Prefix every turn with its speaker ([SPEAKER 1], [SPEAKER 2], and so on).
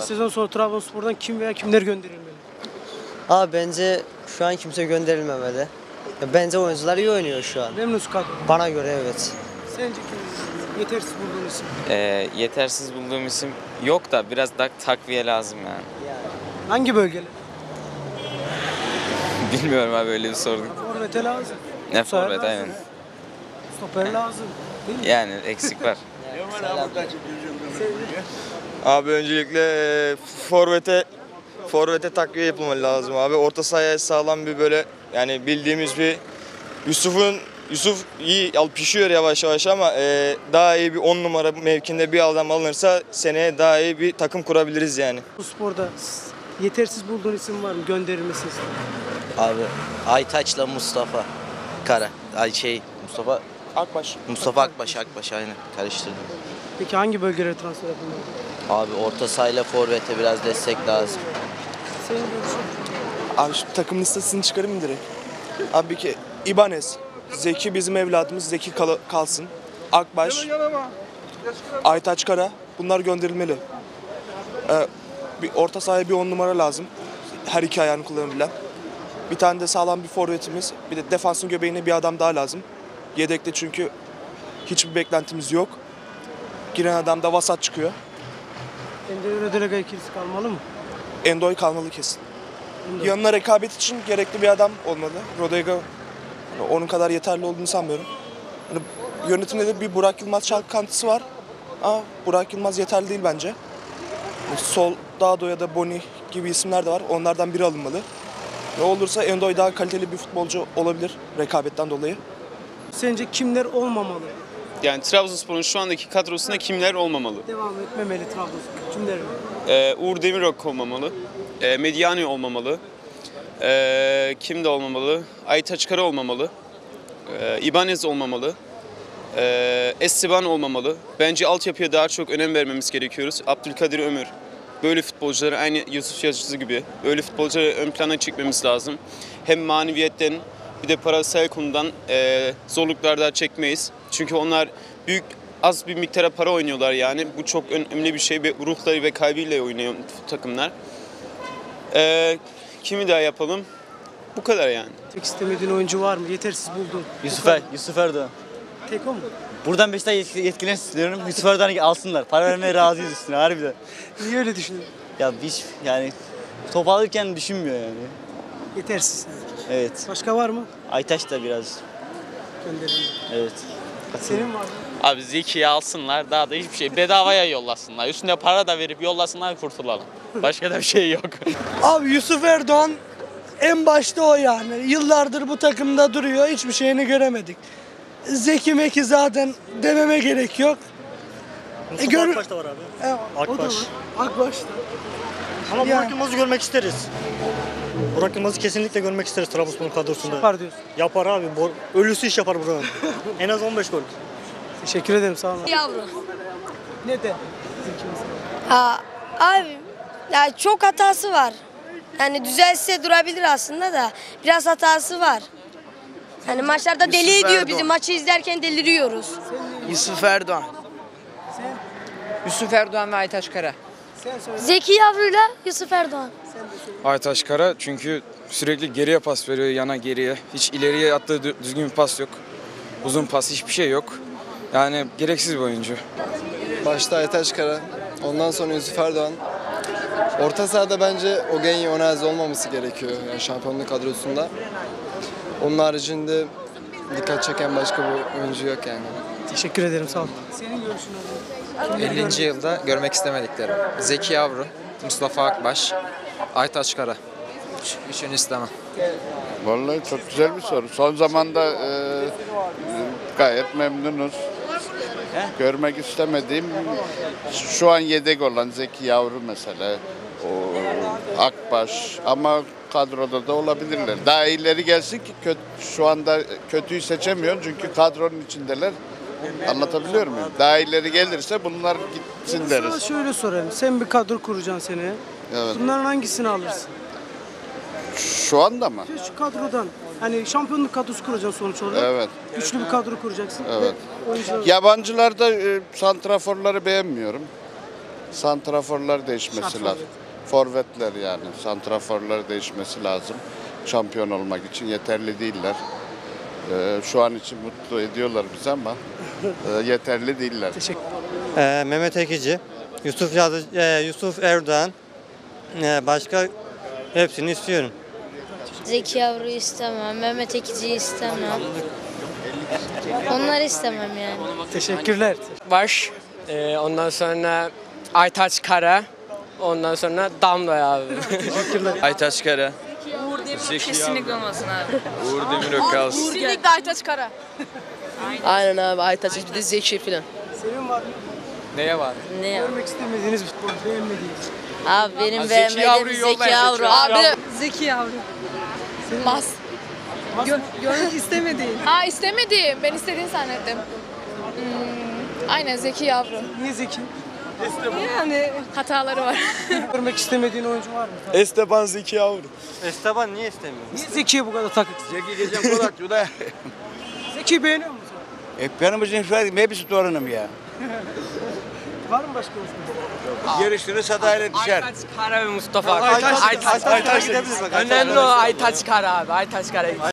[SPEAKER 1] Sizce sezon sonu Trabzonspor'dan kim veya kimler gönderilmeli?
[SPEAKER 2] Abi bence şu an kimse gönderilmemeli. Ya bence oyuncular iyi oynuyor şu an.
[SPEAKER 1] Memnunuz kadro.
[SPEAKER 2] Bana göre evet.
[SPEAKER 1] Sence kim? Yetersiz bulduğun isim.
[SPEAKER 3] Ee, yetersiz bulduğum isim yok da biraz daha takviye lazım yani.
[SPEAKER 1] Hangi bölgeler?
[SPEAKER 3] Bilmiyorum abi öyle bir sorduk.
[SPEAKER 1] Forvet'e lazım.
[SPEAKER 3] Ne
[SPEAKER 1] Stoper
[SPEAKER 3] forvet
[SPEAKER 1] lazım.
[SPEAKER 3] aynen.
[SPEAKER 1] Stoper lazım. Değil mi?
[SPEAKER 3] Yani eksik var.
[SPEAKER 4] Abi öncelikle e, forvete forvete takviye yapılmalı lazım abi. Orta sahaya sağlam bir böyle yani bildiğimiz bir Yusuf'un Yusuf iyi al pişiyor yavaş yavaş ama e, daha iyi bir 10 numara mevkinde bir adam alınırsa seneye daha iyi bir takım kurabiliriz yani.
[SPEAKER 1] Bu sporda yetersiz bulduğun isim var mı? Gönderilmesi.
[SPEAKER 5] Abi Aytaç'la Mustafa Kara. Ay şey Mustafa
[SPEAKER 4] Akbaş.
[SPEAKER 5] Mustafa Akbaş Akbaş aynen karıştırdım.
[SPEAKER 1] Peki hangi bölgelere transfer yapılmalı?
[SPEAKER 5] Abi orta sahayla forvete biraz destek lazım.
[SPEAKER 1] Senin görüşün.
[SPEAKER 6] Abi şu takım listesini çıkarayım mı direkt? Abi bir ke İbanez. Zeki bizim evladımız. Zeki kal- kalsın. Akbaş. Aytaç Kara. Bunlar gönderilmeli. Ee, bir orta sahaya bir on numara lazım. Her iki ayağını kullanabilen. Bir tane de sağlam bir forvetimiz. Bir de defansın göbeğine bir adam daha lazım. Yedekte çünkü hiçbir beklentimiz yok. Giren adam da vasat çıkıyor.
[SPEAKER 1] Ender Ödelega ikilisi kalmalı mı?
[SPEAKER 6] Endoy kalmalı kesin.
[SPEAKER 1] Endoy.
[SPEAKER 6] Yanına rekabet için gerekli bir adam olmalı. Rodega hani onun kadar yeterli olduğunu sanmıyorum. Hani yönetimde de bir Burak Yılmaz çalkantısı var. Ama Burak Yılmaz yeterli değil bence. Hani Sol, Dado ya da Boni gibi isimler de var. Onlardan biri alınmalı. Ne olursa Endoy daha kaliteli bir futbolcu olabilir rekabetten dolayı.
[SPEAKER 1] Sence kimler olmamalı?
[SPEAKER 7] Yani Trabzonspor'un şu andaki kadrosunda kimler olmamalı?
[SPEAKER 1] Devam etmemeli Trabzonspor. Kimler?
[SPEAKER 7] Ee, Uğur Demirok olmamalı. Ee, Mediani olmamalı. Ee, kim de olmamalı? Aytaç Kara olmamalı. Ee, İbanez olmamalı. Ee, Esteban olmamalı. Bence altyapıya daha çok önem vermemiz gerekiyoruz. Abdülkadir Ömür. Böyle futbolcuları aynı Yusuf Yazıcı gibi böyle futbolcuları ön plana çekmemiz lazım. Hem maneviyetten bir de parasal konudan e, zorluklar çekmeyiz. Çünkü onlar büyük az bir miktara para oynuyorlar yani. Bu çok önemli bir şey ve ruhları ve kalbiyle oynuyor takımlar. Ee, kimi daha yapalım? Bu kadar yani.
[SPEAKER 1] Tek istemediğin oyuncu var mı? Yetersiz bulduğun.
[SPEAKER 8] Yusuf, er, Yusuf Erdoğan.
[SPEAKER 1] Tek o mu?
[SPEAKER 8] Buradan Beşiktaş yetki- yetkililerini istiyorum. Yusuf Erdoğan'ı alsınlar. Para vermeye razıyız üstüne harbiden.
[SPEAKER 1] Niye öyle düşünüyorsun?
[SPEAKER 8] Ya biz yani top alırken düşünmüyor yani.
[SPEAKER 1] Yetersiz.
[SPEAKER 8] Evet.
[SPEAKER 1] Başka var mı?
[SPEAKER 8] Aytaç da biraz.
[SPEAKER 1] Gönderilmeli.
[SPEAKER 8] Evet.
[SPEAKER 1] Senin var mı?
[SPEAKER 9] Abi Zeki'yi alsınlar daha da hiçbir şey bedavaya yollasınlar. Üstüne para da verip yollasınlar kurtulalım. Başka da bir şey yok.
[SPEAKER 10] Abi Yusuf Erdoğan en başta o yani. Yıllardır bu takımda duruyor. Hiçbir şeyini göremedik. Zeki Meki zaten dememe gerek yok. E, gör...
[SPEAKER 8] Akbaş da var abi.
[SPEAKER 10] E, o da
[SPEAKER 8] Akbaş.
[SPEAKER 10] var. Akbaş'ta.
[SPEAKER 8] Ama
[SPEAKER 10] Yani-
[SPEAKER 8] Burak Yılmaz'ı görmek isteriz. Burak Yılmaz'ı kesinlikle görmek isteriz Trabzonspor kadrosunda.
[SPEAKER 1] Yapar diyorsun.
[SPEAKER 8] Yapar abi. Bor- Ölüsü iş yapar buranın. en az 15 gol.
[SPEAKER 1] Teşekkür ederim sağ olun.
[SPEAKER 11] Yavru.
[SPEAKER 1] Neden?
[SPEAKER 11] Aa, abi ya çok hatası var. Yani düzelse durabilir aslında da biraz hatası var. Hani maçlarda deli ediyor bizi. Maçı izlerken deliriyoruz.
[SPEAKER 10] Yusuf Erdoğan.
[SPEAKER 12] Yusuf Erdoğan ve Aytaç Kara.
[SPEAKER 11] Zeki Yavru'yla Yusuf Erdoğan.
[SPEAKER 4] Aytaş Kara çünkü sürekli geriye pas veriyor yana geriye. Hiç ileriye attığı dü- düzgün bir pas yok. Uzun pas hiçbir şey yok. Yani gereksiz bir oyuncu.
[SPEAKER 6] Başta Aytaç Kara, ondan sonra Yusuf Erdoğan. Orta sahada bence Ogenyi Onazi olmaması gerekiyor yani şampiyonluk kadrosunda. Onun haricinde dikkat çeken başka bir oyuncu yok yani.
[SPEAKER 1] Teşekkür ederim sağ ol. Senin görüşün abi.
[SPEAKER 4] 50. yılda görmek istemediklerim. Zeki Yavru, Mustafa Akbaş, Aytaç Kara. Üç, üçünü istemem.
[SPEAKER 13] Vallahi çok güzel bir soru. Son zamanda e, gayet memnunuz. Görmek istemediğim şu an yedek olan Zeki Yavru mesela. O, Akbaş ama kadroda da olabilirler. Daha ileri gelsin ki kötü, şu anda kötüyü seçemiyorum çünkü kadronun içindeler. Anlatabiliyor muyum? Daha ileri gelirse bunlar gitsin
[SPEAKER 1] Sana
[SPEAKER 13] deriz.
[SPEAKER 1] şöyle sorayım. Sen bir kadro kuracaksın seneye.
[SPEAKER 13] Evet.
[SPEAKER 1] Bunların hangisini alırsın?
[SPEAKER 13] Şu anda mı?
[SPEAKER 1] Şu kadrodan. Hani şampiyonluk kadrosu kuracaksın sonuç olarak.
[SPEAKER 13] Evet.
[SPEAKER 1] Güçlü bir kadro kuracaksın.
[SPEAKER 13] Evet.
[SPEAKER 1] Ve oyuncular...
[SPEAKER 13] Yabancılarda e, santraforları beğenmiyorum. Santraforlar değişmesi
[SPEAKER 1] Santrafor.
[SPEAKER 13] lazım. Forvetler yani. Santraforlar değişmesi lazım. Şampiyon olmak için yeterli değiller. Ee, şu an için mutlu ediyorlar bizi ama e, yeterli değiller.
[SPEAKER 1] Teşekkür
[SPEAKER 2] Ee, Mehmet Ekici, Yusuf Yazı, e, Yusuf Erdoğan, e, başka hepsini istiyorum.
[SPEAKER 11] Zeki Yavru'yu istemem, Mehmet Ekici'yi istemem. Onları istemem yani.
[SPEAKER 1] Teşekkürler.
[SPEAKER 12] Baş, e, ondan sonra Aytaç Kara, ondan sonra Damla abi.
[SPEAKER 4] Aytaç Kara.
[SPEAKER 14] Kesinlikle olmasın abi.
[SPEAKER 4] Uğur Demirök kalsın.
[SPEAKER 14] Kesinlikle Aytaç Kara.
[SPEAKER 12] Aynen abi Aytaç bir de Zeki falan.
[SPEAKER 1] Senin var mı?
[SPEAKER 12] Neye var?
[SPEAKER 14] Ne ya?
[SPEAKER 1] Görmek istemediğiniz futbol, beğenmediğiniz.
[SPEAKER 14] Abi benim
[SPEAKER 12] Zeki
[SPEAKER 14] beğenmediğim
[SPEAKER 12] Yavru'yu
[SPEAKER 14] Zeki Yavru.
[SPEAKER 12] Zeki
[SPEAKER 14] Abi
[SPEAKER 12] Yavru.
[SPEAKER 14] Zeki Yavru. Mas.
[SPEAKER 10] Görmek istemediğin.
[SPEAKER 14] Aa istemediğim. Ben istediğini zannettim. Hmm, aynen Zeki Yavru.
[SPEAKER 1] Niye Zeki?
[SPEAKER 14] Yani hataları var.
[SPEAKER 1] Görmek istemediğin oyuncu var mı?
[SPEAKER 6] Esteban Zeki Yavru.
[SPEAKER 2] Esteban niye istemiyor?
[SPEAKER 1] Niye Zeki'ye bu kadar takıksın?
[SPEAKER 8] Zeki geçen kulak da.
[SPEAKER 1] Zeki'yi beğeniyor musun?
[SPEAKER 8] E benim için hepsi torunum ya.
[SPEAKER 1] Var mı başka oyuncu?
[SPEAKER 8] Yarıştırır sadayla düşer.
[SPEAKER 12] Aytaç Kara ve Mustafa.
[SPEAKER 6] Aytaç-
[SPEAKER 12] Aytaç,
[SPEAKER 6] Aytaç-
[SPEAKER 12] Önemli o Aytaç Kara abi. Aytaç Kara.